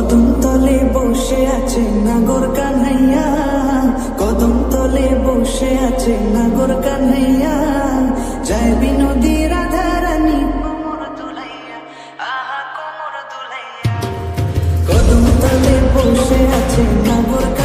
কদম তলে বসে আছে নাগর কানাইয়া। কদম তলে বসে আছে নাগর কানাইয়া। জয় বিনোদী রাধা রানী কোমর দুলাইয়া। আহা, কোমর দুলাইয়া। কদম তলে বসে আছে নাগর